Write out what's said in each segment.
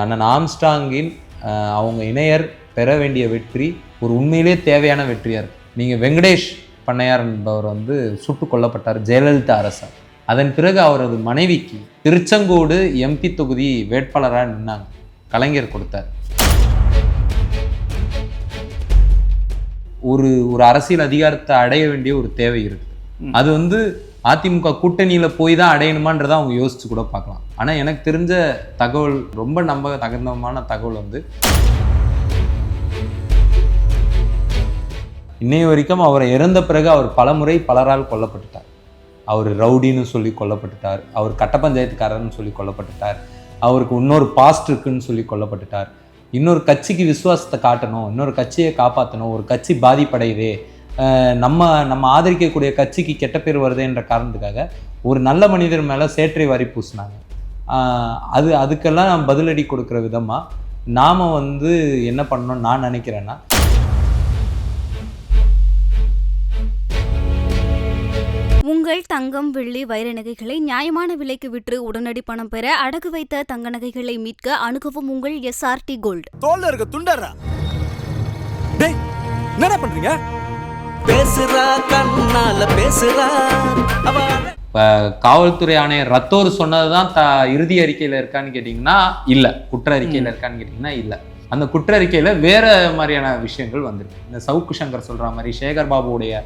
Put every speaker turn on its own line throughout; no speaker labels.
அண்ணன் ஆம்ஸ்டாங்கின் அவங்க இணையர் பெற வேண்டிய வெற்றி ஒரு உண்மையிலே தேவையான வெற்றியாக இருக்கு நீங்கள் வெங்கடேஷ் பண்ணையார் என்பவர் வந்து சுட்டு கொல்லப்பட்டார் ஜெயலலிதா அரசர். அதன் பிறகு அவரது மனைவிக்கு திருச்செங்கோடு எம்பி தொகுதி வேட்பாளராக நின்னாங்க. கலைஞர் கொடுத்தார். ஒரு ஒரு அரசியல் அதிகாரத்தை அடைய வேண்டிய ஒரு தேவை இருக்கு. அது வந்து அதிமுக கூட்டணியில் போய் தான் அடையணுமான்றதை அவங்க யோசிச்சு கூட பார்க்கலாம். ஆனால் எனக்கு தெரிஞ்ச தகவல் ரொம்ப நம்ப தகுந்தமான தகவல் வந்து இன்னைய வரைக்கும் அவரை இறந்த பிறகு அவர் பலமுறை பலரால் கொல்லப்பட்டுட்டார். அவர் ரவுடின்னு சொல்லி கொல்லப்பட்டுட்டார். அவர் கட்ட பஞ்சாயத்துக்காரர்னு சொல்லி கொல்லப்பட்டுட்டார். அவருக்கு இன்னொரு பாஸ்ட் இருக்குன்னு சொல்லி கொல்லப்பட்டுட்டார். இன்னொரு கட்சிக்கு விசுவாசத்தை காட்டணும் இன்னொரு கட்சியை காப்பாற்றணும் ஒரு கட்சி பாதிப்படையுதே நம்ம நம்ம ஆதரிக்கக்கூடிய கட்சிக்கு கெட்ட பேர் வருதேன்ற காரணத்துக்காக ஒரு நல்ல மனிதர் மேலே சேற்றை வாரி பூசினாங்க. அது அதுக்கெல்லாம் பதிலடி கொடுக்குற விதமாக நாம் வந்து என்ன பண்ணணும்னு நான் நினைக்கிறேன்னா
உங்கள் தங்கம் வெள்ளி வைர நகைகளை நியாயமான விலைக்கு விற்று உடனடி பணம் பெற அடகு வைத்த தங்க நகைகளை மீட்க அணுகவும் உங்கள் எஸ்ஆர்டி கோல்ட்.
தோல்ல இருக்க துண்டறா டேய் என்னடா பண்றீங்க?
பேசுறா கண்ணால பேசுறா. அவ
இப்போ காவல்துறை ஆணையர் ரத்தோர் சொன்னது தான் த இறுதி அறிக்கையில் இருக்கான்னு கேட்டிங்கன்னா இல்லை. குற்ற அறிக்கையில் இருக்கான்னு கேட்டிங்கன்னா இல்லை. அந்த குற்ற அறிக்கையில் வேற மாதிரியான விஷயங்கள் வந்திருக்கு. இந்த சவுக்கு சங்கர் சொல்கிற மாதிரி சேகர் பாபுவுடைய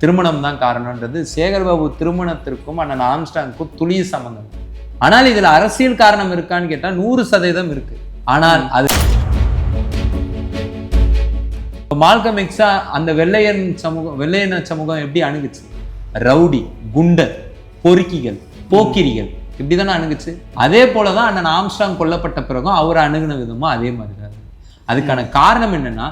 திருமணம் தான் காரணம்ன்றது. சேகர் பாபு திருமணத்திற்கும் அண்ணன் ஆம்ஸ்டாங்க்கும் துளிய சம்பந்தம். ஆனால் இதில் அரசியல் காரணம் இருக்கான்னு கேட்டால் நூறு சதவீதம் இருக்கு. ஆனால் அது மால்கம் எக்ஸா அந்த வெள்ளையன் சமூகம் வெள்ளையன சமூகம் எப்படி அணுகுச்சு ரவுடி குண்டர் பொறுக்கிகள் போக்கிரிகள் இப்படிதானே அணுகுச்சு அதே போலதான் அண்ணன் ஆம்ஸ்டாங் கொல்லப்பட்ட பிறகும் அவர் அணுகுன விதமும் அதே மாதிரி தான். அதுக்கான காரணம் என்னன்னா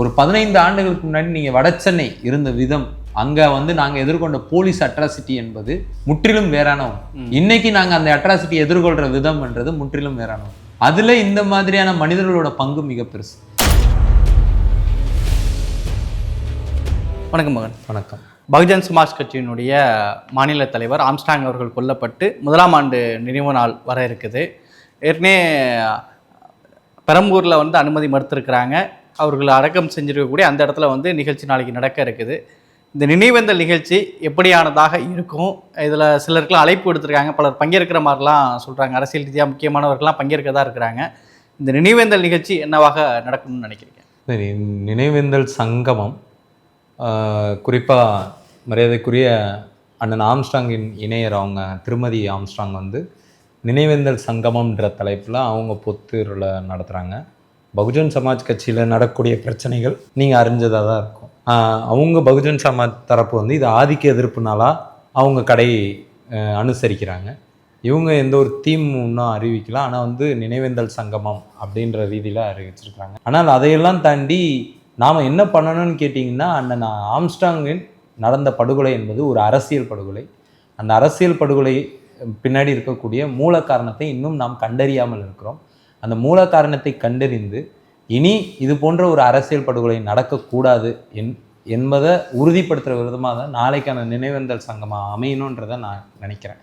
ஒரு பதினைந்து ஆண்டுகளுக்கு முன்னாடி நீங்க வடசென்னை இருந்த விதம் அங்க வந்து நாங்க எதிர்கொண்ட போலீஸ் அட்ராசிட்டி என்பது முற்றிலும் வேறான ஒன்று. இன்னைக்கு நாங்க அந்த அட்ராசிட்டி எதிர்கொள்ற விதம்ன்றது முற்றிலும் வேறான ஒன்று. அதுல இந்த மாதிரியான மனிதர்களோட பங்கு மிக பெருசு.
வணக்கம் மகன்.
வணக்கம்.
பகுஜன் சமாஜ் கட்சியினுடைய மாநில தலைவர் ஆம்ஸ்டாங் அவர்கள் கொல்லப்பட்டு முதலாம் ஆண்டு நினைவு நாள் வர இருக்குது. ஏற்கனவே பெரம்பூரில் வந்து அனுமதி மறுத்திருக்கிறாங்க. அவர்கள் அடக்கம் செஞ்சிருக்கக்கூடிய அந்த இடத்துல வந்து நிகழ்ச்சி நாளைக்கு நடக்க இருக்குது. இந்த நினைவேந்தல் நிகழ்ச்சி எப்படியானதாக இருக்கும்? இதில் சிலருக்குலாம் அழைப்பு எடுத்திருக்காங்க பலர் பங்கேற்கிற மாதிரிலாம் சொல்கிறாங்க அரசியல் ரீதியாக முக்கியமானவர்கள்லாம் பங்கேற்கதான் இருக்கிறாங்க. இந்த நினைவேந்தல் நிகழ்ச்சி என்னவாக நடக்கணும்னு நினைக்கிறீங்க?
சரி நினைவேந்தல் சங்கமம். குறிப்பாக மரியாதைக்குரிய அண்ணன் ஆம்ஸ்டாங்கின் இணையர் அவங்க திருமதி ஆம்ஸ்டாங் வந்து நினைவேந்தல் சங்கமம்ன்ற தலைப்பில் அவங்க பொத்தூரில் நடத்துகிறாங்க பகுஜன் சமாஜ் கட்சியில் நடக்கூடிய பிரச்சனைகள் நீங்கள் அறிஞ்சதாக தான் இருக்கும். அவங்க பகுஜன் சமாஜ் தரப்பு வந்து இது ஆதிக்க எதிர்ப்புனாலா அவங்க கடை அனுசரிக்கிறாங்க. இவங்க எந்த ஒரு தீம் இன்னும் அறிவிக்கல. ஆனால் வந்து நினைவேந்தல் சங்கமம் அப்படின்ற ரீதியில் அறிவிச்சிருக்கிறாங்க. ஆனால் அதையெல்லாம் தாண்டி நாம் என்ன பண்ணணும்னு கேட்டிங்கன்னா அண்ணன் ஆம்ஸ்டாங்கின் நடந்த படுகொலை என்பது ஒரு அரசியல் படுகொலை. அந்த அரசியல் படுகொலை பின்னாடி இருக்கக்கூடிய மூல காரணத்தை இன்னும் நாம் கண்டறியாமல் இருக்கிறோம். அந்த மூல காரணத்தை கண்டறிந்து இனி இது போன்ற ஒரு அரசியல் படுகொலை நடக்கக்கூடாது என் என்பதை உறுதிப்படுத்துகிற விதமாக தான் நாளைக்கான நினைவேந்தல் சங்கமாக அமையணுன்றதை நான் நினைக்கிறேன்.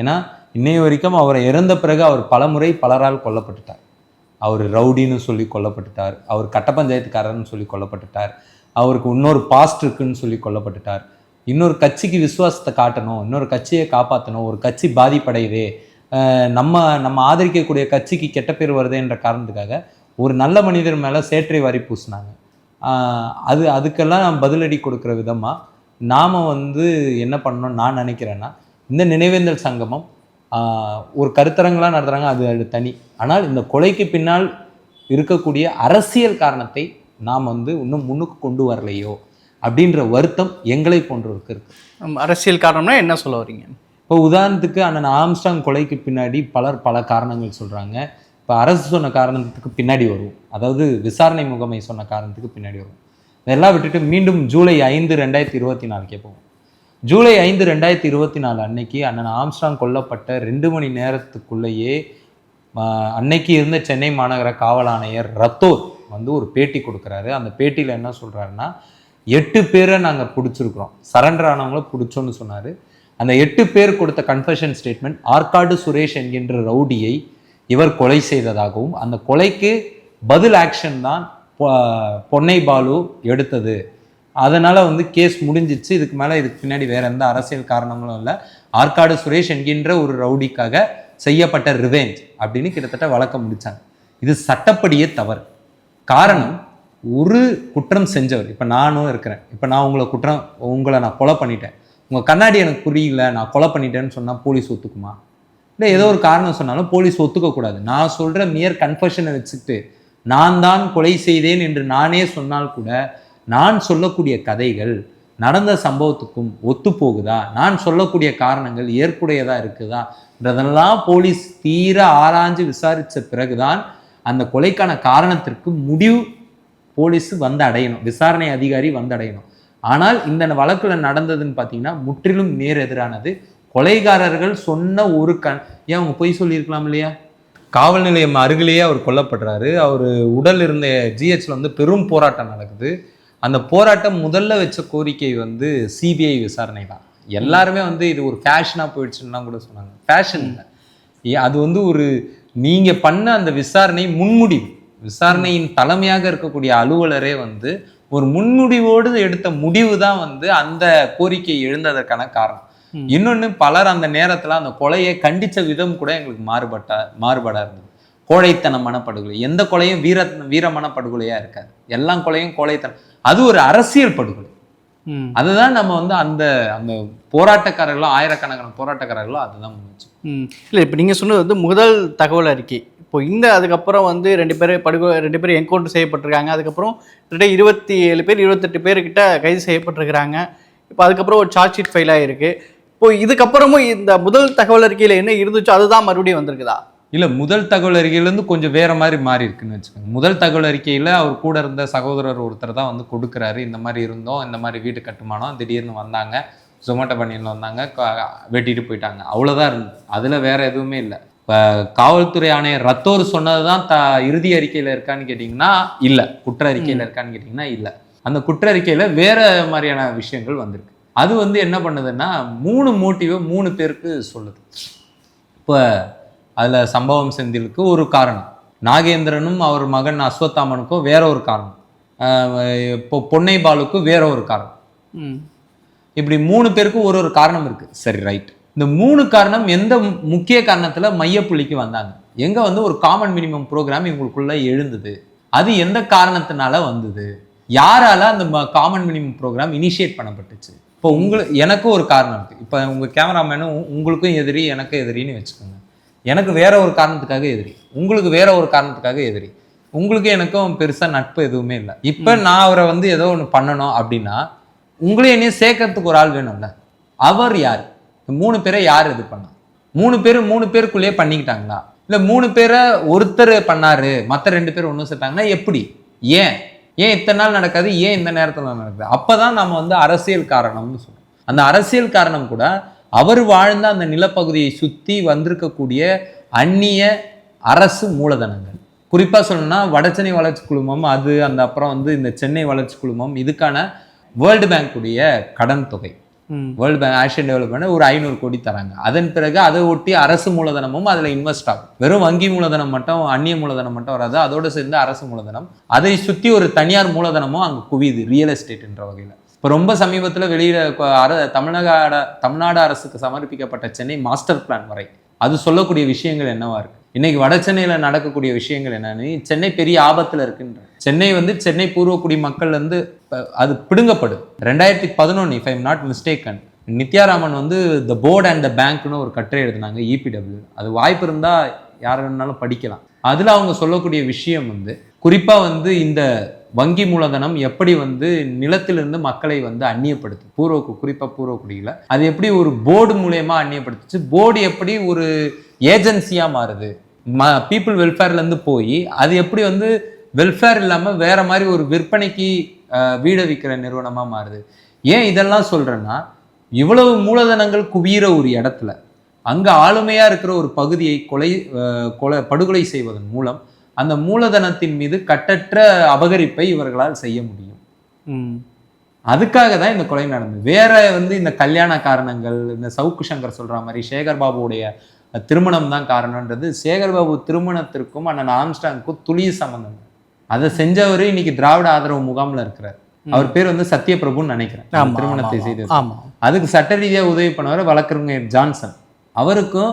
ஏன்னா இன்னைய வரைக்கும் அவரை இறந்த பிறகு அவர் பலமுறை பலரால் கொல்லப்பட்டுட்டார். அவர் ரவுடின்னு சொல்லி கொல்லப்பட்டுட்டார். அவர் கட்ட பஞ்சாயத்துக்காரர்னு சொல்லி கொல்லப்பட்டுட்டார். அவருக்கு இன்னொரு பாஸ்ட் இருக்குன்னு சொல்லி கொல்லப்பட்டுட்டார். இன்னொரு கட்சிக்கு விசுவாசத்தை காட்டணும் இன்னொரு கட்சியை காப்பாற்றணும் ஒரு கட்சி பாதிப்படையுதே நம்ம நம்ம ஆதரிக்கக்கூடிய கட்சிக்கு கெட்ட பேர் வருதேன்ற காரணத்துக்காக ஒரு நல்ல மனிதர் மேலே சேற்றை வாரி பூசினாங்க. அது அதுக்கெல்லாம் பதிலடி கொடுக்குற விதமாக நாம் வந்து என்ன பண்ணணும்னு நான் நினைக்கிறேன்னா இந்த நினைவேந்தல் சங்கமம் ஒரு கருத்தரங்களாக நடத்துகிறாங்க அது அது தனி. ஆனால் இந்த கொலைக்கு பின்னால் இருக்கக்கூடிய அரசியல் காரணத்தை நாம் வந்து இன்னும் முன்னுக்கு கொண்டு வரலையோ அப்படின்ற வருத்தம் எங்களை போன்றவருக்கு இருக்கு.
அரசியல் காரணம்னா என்ன சொல்ல வரீங்க
இப்போ உதாரணத்துக்கு அண்ணன் ஆம்ஸ்டாங் கொலைக்கு பின்னாடி பலர் பல காரணங்கள் சொல்கிறாங்க இப்போ அரசு சொன்ன காரணத்துக்கு பின்னாடி வரும். அதாவது விசாரணை முகமை சொன்ன காரணத்துக்கு பின்னாடி வரும். இதெல்லாம் விட்டுட்டு மீண்டும் ஜூலை ஐந்து ரெண்டாயிரத்தி இருபத்தி நாலுக்கே போவோம் ஜூலை ஐந்து ரெண்டாயிரத்தி இருபத்தி நாலு அன்னைக்கு அண்ணன் ஆம்ஸ்டாங் கொல்லப்பட்ட ரெண்டு மணி நேரத்துக்குள்ளேயே அன்னைக்கு இருந்த சென்னை மாநகர காவல் ஆணையர் ரத்தோர் வந்து ஒரு பேட்டி கொடுக்குறாரு. அந்த பேட்டியில் என்ன சொல்கிறாருன்னா எட்டு பேரை நாங்கள் பிடிச்சிருக்கிறோம். சரண்டர் ஆனவங்கள பிடிச்சோன்னு சொன்னார். அந்த எட்டு பேர் கொடுத்த கன்ஃபெஷன் ஸ்டேட்மெண்ட் ஆற்காடு சுரேஷ் என்கின்ற ரவுடியை இவர் கொலை செய்ததாகவும் அந்த கொலைக்கு பதில் ஆக்ஷன் தான் பொ- பொன்னை பாலு எடுத்தது. அதனால் வந்து கேஸ் முடிஞ்சிச்சு. இதுக்கு மேலே இதுக்கு பின்னாடி வேறு எந்த அரசியல் காரணங்களும் இல்லை. ஆற்காடு சுரேஷ் என்கின்ற ஒரு ரவுடிக்காக செய்யப்பட்ட ரிவெஞ்ச் அப்படின்னு கிட்டத்தட்ட வழக்க முடித்தாங்க இது சட்டப்படியே தவறு. காரணம் ஒரு குற்றம் செஞ்சவர் இப்போ நானும் இருக்கிறேன். இப்போ நான் உங்களை குற்றம் உங்களை நான் கொலை பண்ணிட்டேன். உங்கள் கண்ணாடி எனக்கு புரியல நான் கொலை பண்ணிட்டேன்னு சொன்னால் போலீஸ் ஒத்துக்குமா? இல்லை ஏதோ ஒரு காரணம் சொன்னாலும் போலீஸ் ஒத்துக்கக்கூடாது. நான் சொல்கிற மியர் கன்ஃபஷனை வச்சுக்கிட்டு நான் தான் கொலை செய்தேன் என்று நானே சொன்னால் கூட நான் சொல்லக்கூடிய கதைகள் நடந்த சம்பவத்துக்கும் ஒத்து போகுதா நான் சொல்லக்கூடிய காரணங்கள் ஏற்புடையதா இருக்குதான்றதெல்லாம் போலீஸ் தீர ஆராய்ஞ்சு விசாரித்த பிறகுதான் அந்த கொலைக்கான காரணத்திற்கு முடிவு போலீஸ் வந்து அடையணும் விசாரணை அதிகாரி வந்து அடையணும். ஆனால் இந்த வழக்கில் நடந்ததுன்னு பார்த்தீங்கன்னா முற்றிலும் நேர் எதிரானது கொலைகாரர்கள் சொன்ன ஒரு கண் ஏன் அவங்க பொய் சொல்லியிருக்கலாம் இல்லையா? காவல் நிலையம் அருகிலேயே அவர் கொல்லப்படுறாரு. அவர் உடல் இருந்த ஜிஹெச்ல வந்து பெரும் போராட்டம் நடக்குது. அந்த போராட்டம் முதல்ல வச்ச கோரிக்கை வந்து சிபிஐ விசாரணை தான். எல்லாருமே வந்து இது ஒரு ஃபேஷனாக போயிடுச்சுன்னா கூட சொன்னாங்க. ஃபேஷன் இல்லை. ஏ- அது வந்து ஒரு நீங்கள் பண்ண அந்த விசாரணை முன்முடிவு. விசாரணையின் தலைமையாக இருக்கக்கூடிய அலுவலரே வந்து ஒரு முன்முடிவோடு எடுத்த முடிவு தான் வந்து அந்த கோரிக்கை எழுந்ததற்கான காரணம். இன்னொன்னு பலர் அந்த நேரத்துல அந்த கொலையை கண்டிச்ச விதம் கூட எங்களுக்கு மாறுபட்ட மாறுபாடா இருந்தது. கோழைத்தனமான படுகொலை எந்த கொலையும் வீர வீரமான படுகொலையா இருக்காது. எல்லா கொலையும் கோழைத்தனம். அது ஒரு அரசியல் படுகொலை. அதுதான் நம்ம வந்து அந்த அந்த போராட்டக்காரர்களோ ஆயிரக்கணக்கான போராட்டக்காரர்களோ அதுதான் முன்னிச்சு
இல்லை இப்போ நீங்கள் சொன்னது வந்து முதல் தகவல் அறிக்கை. இப்போ இந்த அதுக்கப்புறம் வந்து ரெண்டு பேர் படுகொலை ரெண்டு பேர் என்கவுண்டர் செய்யப்பட்டிருக்காங்க. அதுக்கப்புறம் கிட்ட இருபத்தி ஏழு பேர் இருபத்தெட்டு பேர்கிட்ட கைது செய்யப்பட்டிருக்கிறாங்க. இப்போ அதுக்கப்புறம் ஒரு சார்ஜ் ஷீட் ஃபைல் ஆகிருக்கு இப்போ இதுக்கப்புறமும் இந்த முதல் தகவல் அறிக்கையில் என்ன இருந்துச்சோ அதுதான் மறுபடியும் வந்திருக்குதா?
இல்ல முதல் தகவல் அறிக்கையிலேருந்து கொஞ்சம் வேற மாதிரி மாறி இருக்குன்னு வச்சுக்கோங்க. முதல் தகவல் அறிக்கையில அவர் கூட இருந்த சகோதரர் ஒருத்தர் தான் வந்து கொடுக்குறாரு. இந்த மாதிரி இருந்தோம் இந்த மாதிரி வீடு கட்டுமானம் திடீர்னு வந்தாங்க ஜொமேட்டோ பணியில் வந்தாங்க வெட்டிட்டு போயிட்டாங்க. அவ்வளோதான் இருந்தது. அதுல வேற எதுவுமே இல்லை. இப்போ காவல்துறை ஆணையர் ரத்தோர் சொன்னது தான் த இறுதி அறிக்கையில இருக்கான்னு கேட்டிங்கன்னா இல்லை. குற்ற அறிக்கையில இருக்கான்னு கேட்டிங்கன்னா இல்லை. அந்த குற்ற அறிக்கையில வேற மாதிரியான விஷயங்கள் வந்திருக்கு. அது வந்து என்ன பண்ணுதுன்னா மூணு மோட்டிவை மூணு பேருக்கு சொல்லுது. இப்போ அதில் சம்பவம் செந்திலுக்கு ஒரு காரணம். நாகேந்திரனும் அவர் மகன் அஸ்வத்தாமனுக்கும் வேற ஒரு காரணம். இப்போ பொன்னை பாலுக்கு வேற ஒரு காரணம். இப்படி மூணு பேருக்கும் ஒரு ஒரு காரணம் இருக்கு. சரி ரைட் இந்த மூணு காரணம் எந்த முக்கிய காரணத்துல மையப்புள்ளிக்கு வந்தாங்க? எங்க வந்து ஒரு காமன் மினிமம் ப்ரோக்ராம் இவங்களுக்குள்ள எழுந்தது? அது எந்த காரணத்தினால வந்தது? யாரால அந்த காமன் மினிமம் ப்ரோக்ராம் இனிஷியேட் பண்ணப்பட்டுச்சு? இப்போ உங்களுக்கு எனக்கும் ஒரு காரணம் இருக்கு. இப்போ உங்க கேமராமேனும் உங்களுக்கும் எதிரி எனக்கும் எதிரின்னு வச்சுக்கோங்க. எனக்கு வேற ஒரு காரணத்துக்காக எதிரி. உங்களுக்கு வேற ஒரு காரணத்துக்காக எதிரி. உங்களுக்கு எனக்கும் பெருசா நட்பு எதுவுமே இல்லை. இப்போ நான் அவரை வந்து ஏதோ ஒன்று பண்ணணும் அப்படின்னா உங்களையும் என்னையும் சேர்க்கறதுக்கு ஒரு ஆள் வேணும்ல. அவர் யார்? மூணு பேரை யார் இது பண்ணா? மூணு பேர் மூணு பேருக்குள்ளேயே பண்ணிக்கிட்டாங்களா? இல்ல மூணு பேரை ஒருத்தர் பண்ணாரு மத்த ரெண்டு பேர் ஒன்றும் சேர்த்தாங்கன்னா எப்படி? ஏன்? ஏன் இத்தனை நாள் நடக்காது? ஏன் இந்த நேரத்தில் நடக்குது? அப்போ தான் நம்ம வந்து அரசியல் காரணம்னு சொல்கிறோம் அந்த அரசியல் காரணம் கூட அவர் வாழ்ந்த அந்த நிலப்பகுதியை சுற்றி வந்திருக்கக்கூடிய அந்நிய அரசு மூலதனங்கள். குறிப்பாக சொல்லணும்னா வடசென்னை வளர்ச்சி குழுமம் அது அந்த அப்புறம் வந்து இந்த சென்னை வளர்ச்சி குழுமம் இதுக்கான வேர்ல்டு பேங்க் உடைய கடன் தொகை. வேர்ல்டு பேங்க் ஆசியன் டெவலப்மெண்ட் ஒரு ஐநூறு கோடி தராங்க. அதன் பிறகு அதை ஒட்டி அரசு மூலதனமும் அதில் இன்வெஸ்ட் ஆகும். வெறும் வங்கி மூலதனம் மட்டும் அந்நிய மூலதனம் மட்டும் வராது. அதோடு சேர்ந்து அரசு மூலதனம். அதை சுற்றி ஒரு தனியார் மூலதனமும் அங்கே குவியுது ரியல் எஸ்டேட்ன்ற வகையில். இப்போ ரொம்ப சமீபத்தில் வெளியிட அர தமிழக தமிழ்நாடு அரசுக்கு சமர்ப்பிக்கப்பட்ட சென்னை மாஸ்டர் பிளான் வரை. அது சொல்லக்கூடிய விஷயங்கள் என்னவா இருக்கு? இன்னைக்கு வட சென்னையில் நடக்கக்கூடிய விஷயங்கள் என்னன்னு சென்னை பெரிய ஆபத்தில் இருக்குன்ற சென்னை வந்து சென்னை பூர்வக்குடி மக்கள் வந்து அது பிடுங்கப்படும். ரெண்டாயிரத்தி பதினொன்று if I'm not mistaken Nithyaraman வந்து த போர்ட் அண்ட் த பேங்க்னு ஒரு கட்டுரை எழுதினாங்க இபிடபிள்யூ அது வாய்ப்பு இருந்தால் யார் வேணாலும் படிக்கலாம். அதில் அவங்க சொல்லக்கூடிய விஷயம் வந்து குறிப்பாக வந்து இந்த வங்கி மூலதனம் எப்படி வந்து நிலத்திலிருந்து மக்களை வந்து அந்நியப்படுத்து பூர்வ குறிப்பாக பூர்வக்குடியில் அது எப்படி ஒரு போர்டு மூலயமா அந்நியப்படுத்துச்சு போர்டு எப்படி ஒரு ஏஜென்சியாக மாறுது ம பீப்புள் வெல்ஃபேர்லேருந்து போய் அது எப்படி வந்து வெல்ஃபேர் இல்லாம வேற மாதிரி ஒரு விற்பனைக்கு வீடு விற்கிற நிறுவனமா மாறுது. ஏன் இதெல்லாம் சொல்றேன்னா இவ்வளவு மூலதனங்கள் குவியிற ஒரு இடத்துல அங்க ஆளுமையா இருக்கிற ஒரு பகுதியை கொலை கொலை படுகொலை செய்வதன் மூலம் அந்த மூலதனத்தின் மீது கட்டற்ற அபகரிப்பை இவர்களால் செய்ய முடியும். அதுக்காக தான் இந்த கொலை நடந்தது வேற வந்து இந்த கல்யாண காரணங்கள் இந்த சவுக்கு சங்கர் சொல்ற மாதிரி சேகர் பாபுவுடைய திருமணம் தான் காரணம்ன்றது சேகர் பாபு திருமணத்திற்கும் அண்ணன் ஆம்ஸ்டாங்க்கும் துளிய சம்பந்தம். அதை செஞ்சவர் இன்னைக்கு திராவிட ஆதரவு முகாம்ல இருக்கிறார். அவர் பேர் வந்து சத்யபிரபுன்னு நினைக்கிறேன். திருமணத்தை
ஆமா
அதுக்கு சட்ட ரீதியா உதவி பண்ணவர் வழக்கறிஞர் ஜான்சன். அவருக்கும்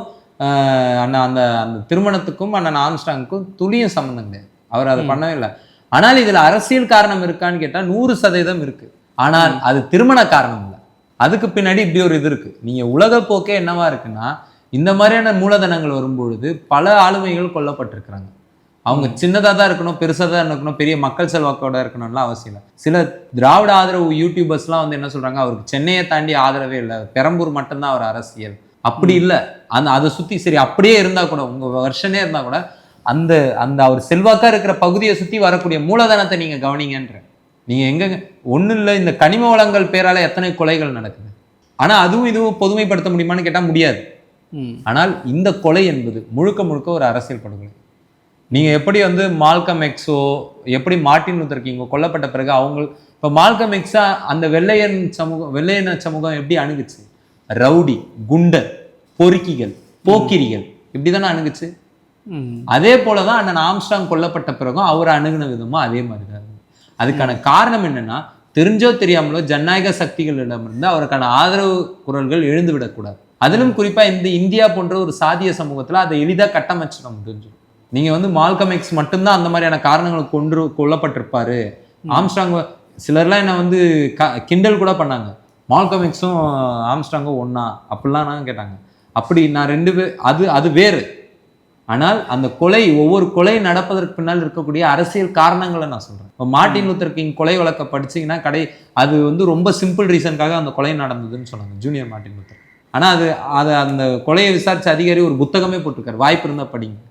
அண்ணா அந்த அந்த திருமணத்துக்கும் அண்ணன் ஆம்ஸ்டாங்குக்கும் துளியும் சம்மந்தம் கிடையாது. அவர் அதை பண்ணவே இல்லை. ஆனால் இதுல அரசியல் காரணம் இருக்கான்னு கேட்டா நூறு சதவீதம் இருக்கு. ஆனால் அது திருமண காரணம் இல்லை. அதுக்கு பின்னாடி இப்படி ஒரு இது இருக்கு. நீங்க உலக போக்கே என்னவா இருக்குன்னா இந்த மாதிரியான மூலதனங்கள் வரும்பொழுது பல ஆளுமைகள் கொல்லப்பட்டிருக்கிறாங்க. அவங்க சின்னதாக தான் இருக்கணும் பெருசாக தான் இருக்கணும் பெரிய மக்கள் செல்வாக்கோட இருக்கணும்லாம் அவசியம் இல்லை. சில திராவிட ஆதரவு யூடியூபர்ஸ்லாம் வந்து என்ன சொல்றாங்க? அவருக்கு சென்னையை தாண்டி ஆதரவே இல்லை. பெரம்பூர் மட்டும்தான் அவர் அரசியல். அப்படி இல்லை. அந்த அதை சுற்றி சரி அப்படியே இருந்தா கூட உங்க வருஷனே இருந்தா கூட அந்த அந்த அவர் செல்வாக்கா இருக்கிற பகுதியை சுற்றி வரக்கூடிய மூலதனத்தை நீங்க கவனிங்கன்ற. நீங்க எங்க ஒன்றும் இல்லை இந்த கனிம வளங்கள் பேரால எத்தனை கொலைகள் நடக்குது? ஆனா அதுவும் இதுவும் பொதுமைப்படுத்த முடியுமான்னு கேட்டா முடியாது. ஆனால் இந்த கொலை என்பது முழுக்க முழுக்க ஒரு அரசியல் படுகொலை. நீங்க எப்படி வந்து மால்கம் எக்ஸோ எப்படி மார்ட்டின் லூத்தர் கிங்கோ கொல்லப்பட்ட பிறகு அவங்க இப்போ மால்கம் எக்ஸா அந்த வெள்ளையன் சமூகம் வெள்ளையன சமூகம் எப்படி அணுகுச்சு? ரவுடி குண்டர் பொறுக்கிகள் போக்கிரிகள் இப்படி தானே அணுகுச்சு அதே போல தான் அண்ணன் ஆம்ஸ்டாங் கொல்லப்பட்ட பிறகும் அவர் அணுகுன விதமும் அதே மாதிரி தான். அதுக்கான காரணம் என்னன்னா தெரிஞ்சோ தெரியாமலோ ஜனநாயக சக்திகளிடமிருந்து அவருக்கான ஆதரவு குரல்கள் எழுந்து விடக்கூடாது அதிலும் குறிப்பா இந்த இந்தியா போன்ற ஒரு சாதிய சமூகத்துல அதை எளிதா கட்டமைச்சிட முடிஞ்சு நீங்க வந்து மால்கம் எக்ஸ் மட்டும்தான் அந்த மாதிரியான காரணங்களுக்கு கொன்று கொல்லப்பட்டிருப்பாரு. ஆம்ஸ்டாங் சிலர்லாம் என்ன வந்து க- கிண்டல் கூட பண்ணாங்க. மால்கம் எக்ஸும் ஆம்ஸ்டாங்கும் ஒண்ணா அப்படிலாம் நான் கேட்டாங்க. அப்படி நான் ரெண்டு பேர் அது அது வேறு. ஆனால் அந்த கொலை ஒவ்வொரு கொலை நடப்பதற்கு பின்னால் இருக்கக்கூடிய அரசியல் காரணங்களை நான் சொல்றேன். இப்போ மார்ட்டின் லூத்தர் கிங் கொலை வழக்க படிச்சீங்கன்னா கடை அது வந்து ரொம்ப சிம்பிள் ரீசனுக்காக அந்த கொலை நடந்ததுன்னு சொன்னாங்க ஜூனியர் மார்ட்டின் லூத்தர். ஆனா அது அது அந்த கொலையை விசாரிச்ச அதிகாரி ஒரு புத்தகமே போட்டிருக்காரு வாய்ப்பு இருந்தா படிங்க.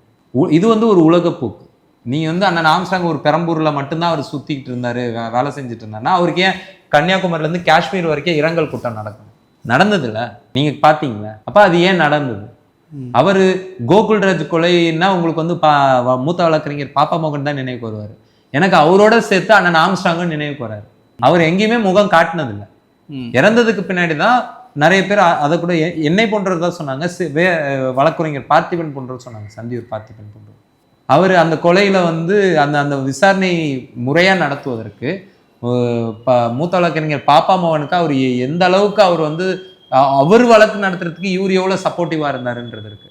இது வந்து ஒரு உலகப்போக்கு நீங்க வந்து அண்ணன் ஆம்ஸ்டாங் ஒரு பெரம்பூர்ல மட்டும்தான் அவர் சுத்திக்கிட்டு இருந்தாரு வேலை செஞ்சுட்டு இருந்தாருன்னா அவருக்கு ஏன் கன்னியாகுமரியில இருந்து காஷ்மீர் வரைக்கும் இரங்கல் கூட்டம் நடக்கும்? நடந்ததுல. நீங்க பாத்தீங்களா? அப்ப அது ஏன் நடந்தது? அவரு கோகுல்ராஜ் கொலைன்னா உங்களுக்கு வந்து பா மூத்த வழக்கறிஞர் பாப்பா மோகன் தான் நினைவுக்கு வருவாரு. எனக்கு அவரோட சேர்த்து அண்ணன் ஆம்ஸ்டாங்கும் நினைவுக்கு வராரு. அவர் எங்கேயுமே முகம் காட்டினதில்ல. இறந்ததுக்கு பின்னாடி தான் நிறைய பேர் அதை கூட என்னை போன்றவர் தான் சொன்னாங்க. வே வழக்கறிஞர் பார்த்திபன் போன்றவர் சொன்னாங்க. சந்தியூர் பார்த்திபன் போன்றவர். அவர் அந்த கொலையில வந்து அந்த அந்த விசாரணை முறையா நடத்துவதற்கு ப- மூத்த வழக்கறிஞர் பாப்பா மோகனுக்கு அவர் எந்த அளவுக்கு அவர் வந்து அவர் வழக்கு நடத்துறதுக்கு இவர் எவ்வளவு சப்போர்ட்டிவா இருந்தாருன்றது இருக்கு.